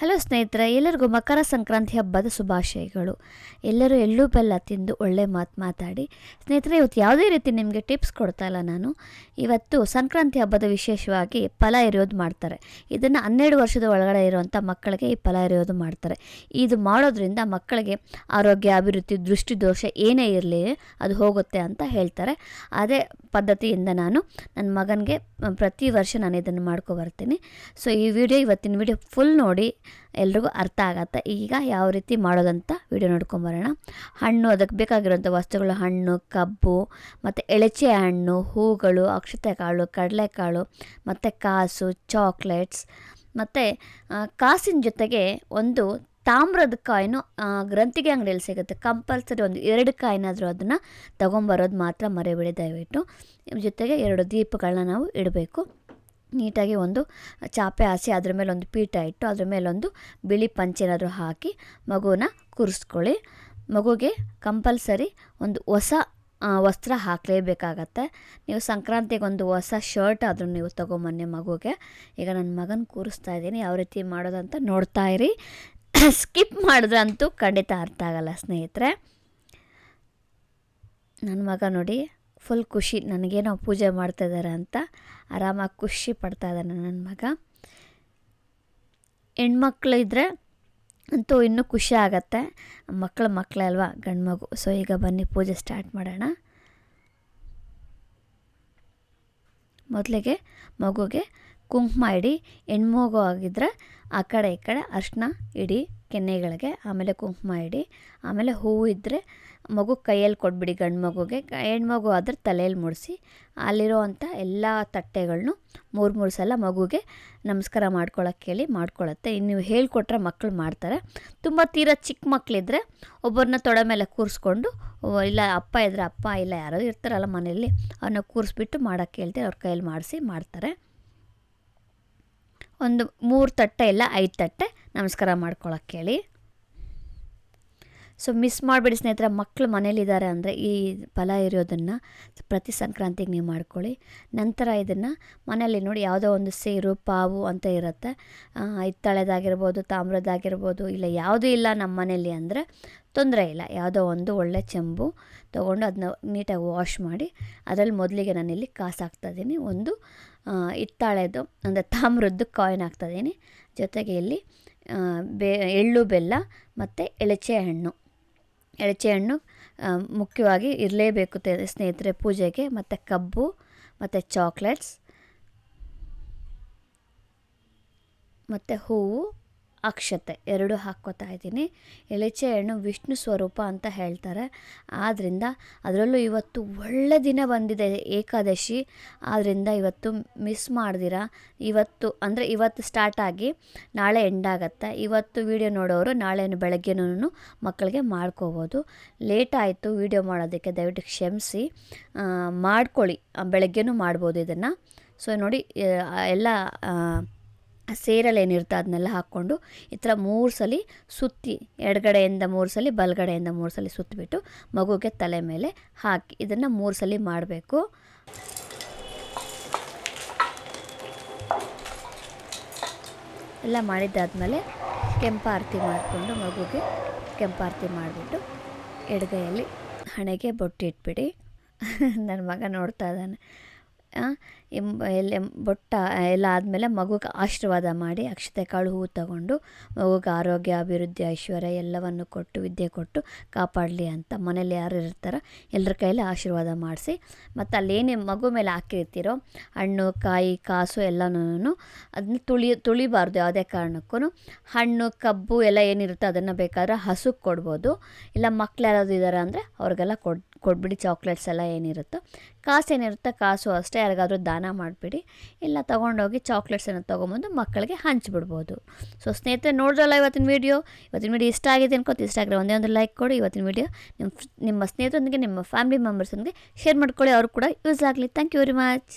Hello ಸ್ನೇಹಿತರೆ, ಎಲ್ಲರಿಗೂ ಮಕರ ಸಂಕ್ರಾಂತಿ ಹಬ್ಬದ ಶುಭಾಶಯಗಳು. ಎಲ್ಲರೂ ಎಳ್ಳು ಬೆಲ್ಲ ತಿಂದು ಒಳ್ಳೆ ಮಾತು ಮಾತಾಡಿ. ಸ್ನೇಹಿತರೆ, ಇವತ್ತು ಯಾವುದೇ ರೀತಿ ನಿಮಗೆ ಟಿಪ್ಸ್ ಕೊಡ್ತಾ ಇಲ್ಲ ನಾನು. ಇವತ್ತು ಸಂಕ್ರಾಂತಿ ಹಬ್ಬದ ವಿಶೇಷವಾಗಿ ಫಲ ಎರೆಯೋದು ಮಾಡ್ತಾರೆ. ಇದನ್ನು ಹನ್ನೆರಡು ವರ್ಷದ ಒಳಗಡೆ ಇರುವಂಥ ಮಕ್ಕಳಿಗೆ ಈ ಫಲ ಎರೆಯೋದು ಮಾಡ್ತಾರೆ. ಇದು ಮಾಡೋದ್ರಿಂದ ಮಕ್ಕಳಿಗೆ ಆರೋಗ್ಯ, ಅಭಿವೃದ್ಧಿ, ದೃಷ್ಟಿದೋಷ ಏನೇ ಇರಲಿ ಅದು ಹೋಗುತ್ತೆ ಅಂತ ಹೇಳ್ತಾರೆ. ಅದೇ ಪದ್ಧತಿಯಿಂದ ನಾನು ನನ್ನ ಮಗನಿಗೆ ಪ್ರತಿ ವರ್ಷ ನಾನು ಇದನ್ನು ಮಾಡ್ಕೊ ಬರ್ತೀನಿ. ಸೊ ಈ ವಿಡಿಯೋ ಇವತ್ತಿನ ವಿಡಿಯೋ ಫುಲ್ ನೋಡಿ ಎಲ್ರಿಗೂ ಅರ್ಥ ಆಗತ್ತೆ. ಈಗ ಯಾವ ರೀತಿ ಮಾಡೋದಂತ ವಿಡಿಯೋ ನೋಡ್ಕೊಂಬರೋಣ ಹಣ್ಣು, ಅದಕ್ಕೆ ಬೇಕಾಗಿರುವಂಥ ವಸ್ತುಗಳು ಹಣ್ಣು, ಕಬ್ಬು, ಮತ್ತು ಎಳಚೆ ಹಣ್ಣು, ಹೂಗಳು ಅಕ್ಷತೆ ಕಾಳು ಕಡಲೆಕಾಳು, ಮತ್ತು ಕಾಸು ಚಾಕ್ಲೇಟ್ಸ್ ಮತ್ತು ಕಾಸಿನ ಜೊತೆಗೆ ಒಂದು ತಾಮ್ರದ ಕಾಯಿನು ಗ್ರಂಥಿಗೆ ಅಂಗಡಿಯಲ್ಲಿ ಸಿಗುತ್ತೆ. ಕಂಪಲ್ಸರಿ ಒಂದು ಎರಡು ಕಾಯಿನಾದರೂ ಅದನ್ನು ತೊಗೊಂಬರೋದು ಮಾತ್ರ ಮರೆಬಿಡಿ, ದಯವಿಟ್ಟು. ಜೊತೆಗೆ ಎರಡು ದೀಪಗಳನ್ನ ನಾವು ಇಡಬೇಕು. ನೀಟಾಗಿ ಒಂದು ಚಾಪೆ ಹಾಸಿ ಅದ್ರ ಮೇಲೆ ಒಂದು ಪೀಠ ಇಟ್ಟು ಅದ್ರ ಮೇಲೊಂದು ಬಿಳಿ ಪಂಚೇನಾದರೂ ಹಾಕಿ ಮಗುನ ಕೂರಿಸ್ಕೊಳ್ಳಿ. ಮಗುಗೆ ಕಂಪಲ್ಸರಿ ಒಂದು ಹೊಸ ವಸ್ತ್ರ ಹಾಕಲೇಬೇಕಾಗತ್ತೆ. ನೀವು ಸಂಕ್ರಾಂತಿಗೆ ಒಂದು ಹೊಸ ಶರ್ಟ್ ಆದರೂ ನೀವು ತೊಗೊಂಬನ್ನಿ ಮಗುಗೆ. ಈಗ ನನ್ನ ಮಗನ ಕೂರಿಸ್ತಾ ಇದ್ದೀನಿ, ಯಾವ ರೀತಿ ಮಾಡೋದಂತ ನೋಡ್ತಾ ಇರಿ. ಸ್ಕಿಪ್ ಮಾಡಿದ್ರಂತೂ ಖಂಡಿತ ಅರ್ಥ ಆಗಲ್ಲ ಸ್ನೇಹಿತರೆ. ನನ್ನ ಮಗ ನೋಡಿ ಫುಲ್ ಖುಷಿ, ನನಗೇನೋ ಪೂಜೆ ಮಾಡ್ತಾಯಿದ್ದಾರೆ ಅಂತ ಆರಾಮಾಗಿ ಖುಷಿ ಪಡ್ತಾ ಇದ್ದಾನೆ ನನ್ನ ಮಗ. ಹೆಣ್ಮಕ್ಳು ಇದ್ದರೆ ಅಂತೂ ಇನ್ನೂ ಖುಷಿ ಆಗತ್ತೆ. ಮಕ್ಕಳ ಮಕ್ಕಳೇ ಅಲ್ವಾ, ಗಂಡು ಮಗು. ಸೊ ಈಗ ಬನ್ನಿ, ಪೂಜೆ ಸ್ಟಾರ್ಟ್ ಮಾಡೋಣ. ಮೊದಲಿಗೆ ಮಗುಗೆ ಕುಂಕುಮ ಇಡಿ ಹೆಣ್ಮಗು ಆಗಿದ್ರೆ ಆ ಕಡೆ ಈ ಕಡೆ ಅರ್ಶಿನ ಇಡಿ, ಕೆನ್ನೆಗಳಿಗೆ ಆಮೇಲೆ ಕುಂಕುಮ ಇಡಿ, ಆಮೇಲೆ ಹೂವು ಇದ್ದರೆ ಮಗು ಕೈಯಲ್ಲಿ ಕೊಟ್ಬಿಡಿ ಗಂಡು ಮಗುಗೆ. ಹೆಣ್ಮಗು ಆದರೆ ತಲೆಯಲ್ಲಿ ಮುಡಿಸಿ ಅಲ್ಲಿರೋವಂಥ ಎಲ್ಲ ತಟ್ಟೆಗಳನ್ನೂ ಮೂರು ಮೂರು ಸಲ ಮಗುಗೆ ನಮಸ್ಕಾರ ಮಾಡ್ಕೊಳಕ್ಕೆ ಹೇಳಿ ಮಾಡ್ಕೊಳತ್ತೆ. ಇನ್ನು ನೀವು ಹೇಳಿಕೊಟ್ರೆ ಮಕ್ಕಳು ಮಾಡ್ತಾರೆ. ತುಂಬ ತೀರಾ ಚಿಕ್ಕ ಮಕ್ಕಳಿದ್ರೆ ಒಬ್ಬರನ್ನ ತೊಡೆ ಮೇಲೆ ಕೂರಿಸ್ಕೊಂಡು ಇಲ್ಲ ಅಪ್ಪ ಇದ್ದರೆ ಅಪ್ಪ, ಇಲ್ಲ ಯಾರೋ ಇರ್ತಾರಲ್ಲ ಮನೆಯಲ್ಲಿ, ಅವ್ರನ್ನ ಕೂರಿಸ್ಬಿಟ್ಟು ಮಾಡೋಕ್ಕೆ ಹೇಳ್ತೀವಿ ಅವ್ರ ಕೈಯಲ್ಲಿ ಮಾಡಿಸಿ ಮಾಡ್ತಾರೆ. ಒಂದು ಮೂರು ತಟ್ಟೆ ಇಲ್ಲ ಐದು ತಟ್ಟೆ ನಮಸ್ಕಾರ ಮಾಡ್ಕೊಳಕ್ಕೆ ಹೇಳಿ ಸೊ ಮಿಸ್ ಮಾಡಿಬಿಡಿ ಸ್ನೇಹಿತರ ಮಕ್ಕಳು ಮನೇಲಿದ್ದಾರೆ ಅಂದರೆ ಈ ಫಲ ಇರೋದನ್ನು ಪ್ರತಿ ಸಂಕ್ರಾಂತಿಗೆ ನೀವು ಮಾಡ್ಕೊಳ್ಳಿ. ನಂತರ ಇದನ್ನು ಮನೆಯಲ್ಲಿ ನೋಡಿ ಯಾವುದೋ ಒಂದು ಸೇರು, ಪಾವು ಅಂತ ಇರುತ್ತೆ. ಹಿತ್ತಾಳೆದಾಗಿರ್ಬೋದು, ತಾಮ್ರದಾಗಿರ್ಬೋದು, ಇಲ್ಲ ಯಾವುದೂ ಇಲ್ಲ ನಮ್ಮ ಮನೇಲಿ ಅಂದರೆ ತೊಂದರೆ ಇಲ್ಲ. ಯಾವುದೋ ಒಂದು ಒಳ್ಳೆ ಚೆಂಬು ತೊಗೊಂಡು ಅದನ್ನ ನೀಟಾಗಿ ವಾಶ್ ಮಾಡಿ ಅದರಲ್ಲಿ ಮೊದಲಿಗೆ ನಾನಿಲ್ಲಿ ಕಾಸು ಹಾಕ್ತಾಯಿದ್ದೀನಿ ಒಂದು ಹಿತ್ತಾಳೆದು, ಅಂದರೆ ತಾಮ್ರದ್ದು ಕಾಯಿನ್ ಹಾಕ್ತಾಯಿದ್ದೀನಿ ಜೊತೆಗೆ ಇಲ್ಲಿ ಬೆ, ಎಳ್ಳು ಬೆಲ್ಲ ಮತ್ತು ಎಳಚೆ ಹಣ್ಣು. ಎಳಚೆ ಹಣ್ಣು ಮುಖ್ಯವಾಗಿ ಇರಲೇಬೇಕು ಸ್ನೇಹಿತರೆ ಪೂಜೆಗೆ. ಮತ್ತು ಕಬ್ಬು ಮತ್ತು ಚಾಕ್ಲೇಟ್ಸ್ ಮತ್ತು ಹೂವು. ಅಕ್ಷತೆ ಎರಡು ಹಾಕ್ಕೋತಾ ಇದ್ದೀನಿ. ಎಳಚೆ ಹಣ್ಣು ವಿಷ್ಣು ಸ್ವರೂಪ ಅಂತ ಹೇಳ್ತಾರೆ. ಆದ್ದರಿಂದ ಅದರಲ್ಲೂ ಇವತ್ತು ಒಳ್ಳೆ ದಿನ ಬಂದಿದೆ ಏಕಾದಶಿ. ಆದ್ದರಿಂದ ಇವತ್ತು ಮಿಸ್ ಮಾಡ್ದಿರ. ಇವತ್ತು ಅಂದರೆ ಇವತ್ತು ಸ್ಟಾರ್ಟ್ ಆಗಿ ನಾಳೆ ಎಂಡಾಗತ್ತೆ ಇವತ್ತು ವೀಡಿಯೋ ನೋಡೋರು ನಾಳೆ ಬೆಳಗ್ಗೆನೂ ಮಕ್ಕಳಿಗೆ ಮಾಡ್ಕೋಬೋದು. ಲೇಟ್ ಆಯಿತು ವೀಡಿಯೋ ಮಾಡೋದಕ್ಕೆ ದಯವಿಟ್ಟು ಕ್ಷಮಿಸಿ. ಮಾಡ್ಕೊಳ್ಳಿ. ಬೆಳಗ್ಗೆನೂ ಮಾಡ್ಬೋದು ಇದನ್ನು. ಸೊ ನೋಡಿ ಎಲ್ಲ ಸೇರಲ್ಲಿ ಏನಿರುತ್ತೆ ಅದನ್ನೆಲ್ಲ ಹಾಕ್ಕೊಂಡು ಈ ಥರ ಮೂರು ಸಲ ಸುತ್ತಿ, ಎಡಗಡೆಯಿಂದ ಮೂರು ಸಲ, ಬಲಗಡೆಯಿಂದ ಮೂರು ಸಲ ಸುತ್ತಿಬಿಟ್ಟು ಮಗುಗೆ ತಲೆ ಮೇಲೆ ಹಾಕಿ, ಇದನ್ನು ಮೂರು ಸಲ ಮಾಡಬೇಕು. ಎಲ್ಲ ಮಾಡಿದ್ದಾದಮೇಲೆ ಕೆಂಪಾರತಿ ಮಾಡಿಕೊಂಡು ಮಗುಗೆ ಕೆಂಪಾರತಿ ಮಾಡಿಬಿಟ್ಟು ಎಡಗೈಯಲ್ಲಿ ಹಣೆಗೆ ಬೊಟ್ಟು ಇಟ್ಬಿಡಿ ನನ್ನ ಮಗ ನೋಡ್ತಾ ಇದ್ದಾನೆ. ಎಲ್ಲ ಬೊಟ್ಟ ಎಲ್ಲ ಆದಮೇಲೆ ಮಗುಗೆ ಆಶೀರ್ವಾದ ಮಾಡಿ ಅಕ್ಷತೆ ಕಾಳು ಹೂವು ತಗೊಂಡು ಮಗುಗೆ ಆರೋಗ್ಯ, ಅಭಿವೃದ್ಧಿ, ಐಶ್ವರ್ಯ ಎಲ್ಲವನ್ನು ಕೊಟ್ಟು, ವಿದ್ಯೆ ಕೊಟ್ಟು ಕಾಪಾಡಲಿ ಅಂತ ಮನೇಲಿ ಯಾರು ಇರ್ತಾರೋ ಎಲ್ಲರ ಕೈಯಲ್ಲಿ ಆಶೀರ್ವಾದ ಮಾಡಿಸಿ ಮತ್ತು ಅಲ್ಲೇನೇ ಮಗು ಮೇಲೆ ಹಾಕಿರ್ತೀರೋ ಹಣ್ಣು, ಕಾಯಿ, ಕಾಸು ಎಲ್ಲನೂ ಅದನ್ನ ತುಳಿ, ತುಳಿಬಾರ್ದು ಯಾವುದೇ ಕಾರಣಕ್ಕೂ. ಹಣ್ಣು, ಕಬ್ಬು ಎಲ್ಲ ಏನಿರುತ್ತೋ ಅದನ್ನು ಬೇಕಾದ್ರೆ ಹಸುಗೆ ಕೊಡ್ಬೋದು. ಇಲ್ಲ ಮಕ್ಳು ಯಾರಾದರೂ ಇದ್ದಾರೆ ಅಂದರೆ ಅವ್ರಿಗೆಲ್ಲ ಕೊಡ್ ಕೊಟ್ಬಿಡಿ ಚಾಕ್ಲೇಟ್ಸ್ ಎಲ್ಲ ಏನಿರುತ್ತೋ. ಕಾಸು ಏನಿರುತ್ತೋ ಕಾಸು ಅಷ್ಟೇ, ಯಾರಿಗಾದ್ರೂ ದಾನ ಮಾಡಿಬಿಡಿ. ಇಲ್ಲ ತೊಗೊಂಡೋಗಿ ಚಾಕ್ಲೇಟ್ಸನ್ನು ತೊಗೊಂಬಂದು ಮಕ್ಕಳಿಗೆ ಹಂಚಿಬಿಡ್ಬೋದು. ಸೊ ಸ್ನೇಹಿತರೆ, ನೋಡಿದ್ರಲ್ಲ ಇವತ್ತಿನ ವೀಡಿಯೋ ಇವತ್ತಿನ ವೀಡಿಯೋ ಇಷ್ಟ ಆಗಿದೆ ಅನ್ಕೋತಿ ಇಷ್ಟ ಆಗಿರೋ ಒಂದೇ ಒಂದು ಲೈಕ್ ಕೊಡಿ. ಇವತ್ತಿನ ವೀಡಿಯೋ ನಿಮ್ಮ ನಿಮ್ಮ ಸ್ನೇಹಿತರೊಂದಿಗೆ, ನಿಮ್ಮ ಫ್ಯಾಮಿಲಿ ಮೆಂಬರ್ಸೊಂದಿಗೆ ಶೇರ್ ಮಾಡ್ಕೊಳ್ಳಿ. ಅವ್ರು ಕೂಡ ಯೂಸ್ ಆಗಲಿ. Thank you very much